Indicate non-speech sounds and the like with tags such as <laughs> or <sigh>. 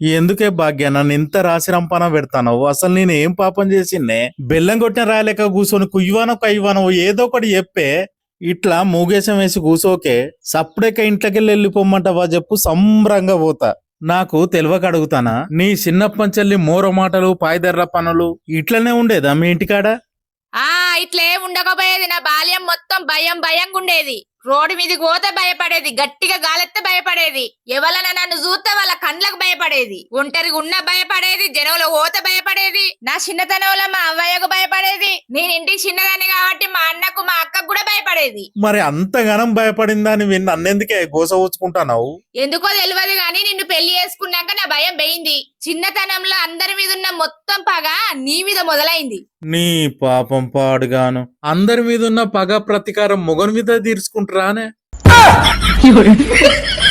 ఎందుకే భాగ్య? నన్ను ఇంత రాసి రంపాన పెడతానవు? అసలు నేను ఏం పాపం చేసిందే? బెల్లం కొట్టిన రాయలేక కూర్చొని కుయ్యవానో కయ్యవానో ఏదో ఒకటి చెప్పే. ఇట్లా మూగేశం వేసి కూసోకే. సప్పుడేక ఇంట్లోకి వెళ్ళిపోమ్మంటావా చెప్పు సంబరంగా పోతా. నాకు తెలియక అడుగుతానా? నీ చిన్నప్పంచెల్లి మోర మాటలు పాయదర్ర పనులు ఇట్లనే ఉండేదా మీ ఇంటికాడ? ఆ ఇట్లే ఉండకపోయేది. నా బాల్యం మొత్తం భయం భయంగా ఉండేది రోడ్డు మీదకి పోతే భయపడేది గట్టిగా గాలెత్తే భయపడేది ఎవరన్నా నన్ను చూస్తే వాళ్ళ కండ్లకు భయపడేది ఒంటరిగా ఉన్న భయపడేది జనంలో పోతే భయపడేది నా చిన్నతనంలో మా అవ్వయ్యకు భయపడేది నేను ఇంటికి చిన్నదాన్ని కాబట్టి మా అన్నకు మా అక్కకు కూడా భయపడేది. మరి అంతగానం భయపడిందని విని నన్నెందుకే గోస ఊచుకుంటానావు ఎందుకో తెలియదు గాని నిన్ను పెళ్ళి చేసుకున్నాక పోయింది చిన్నతనంలో అందరి మీద ఉన్న మొత్తం పగ నీ మీద మొదలైంది. నీ పాపం పాడుగాను. అందరి మీద ఉన్న పగ ప్రతీకారం మొగని మీద తీర్చుకుంటారానే. <laughs>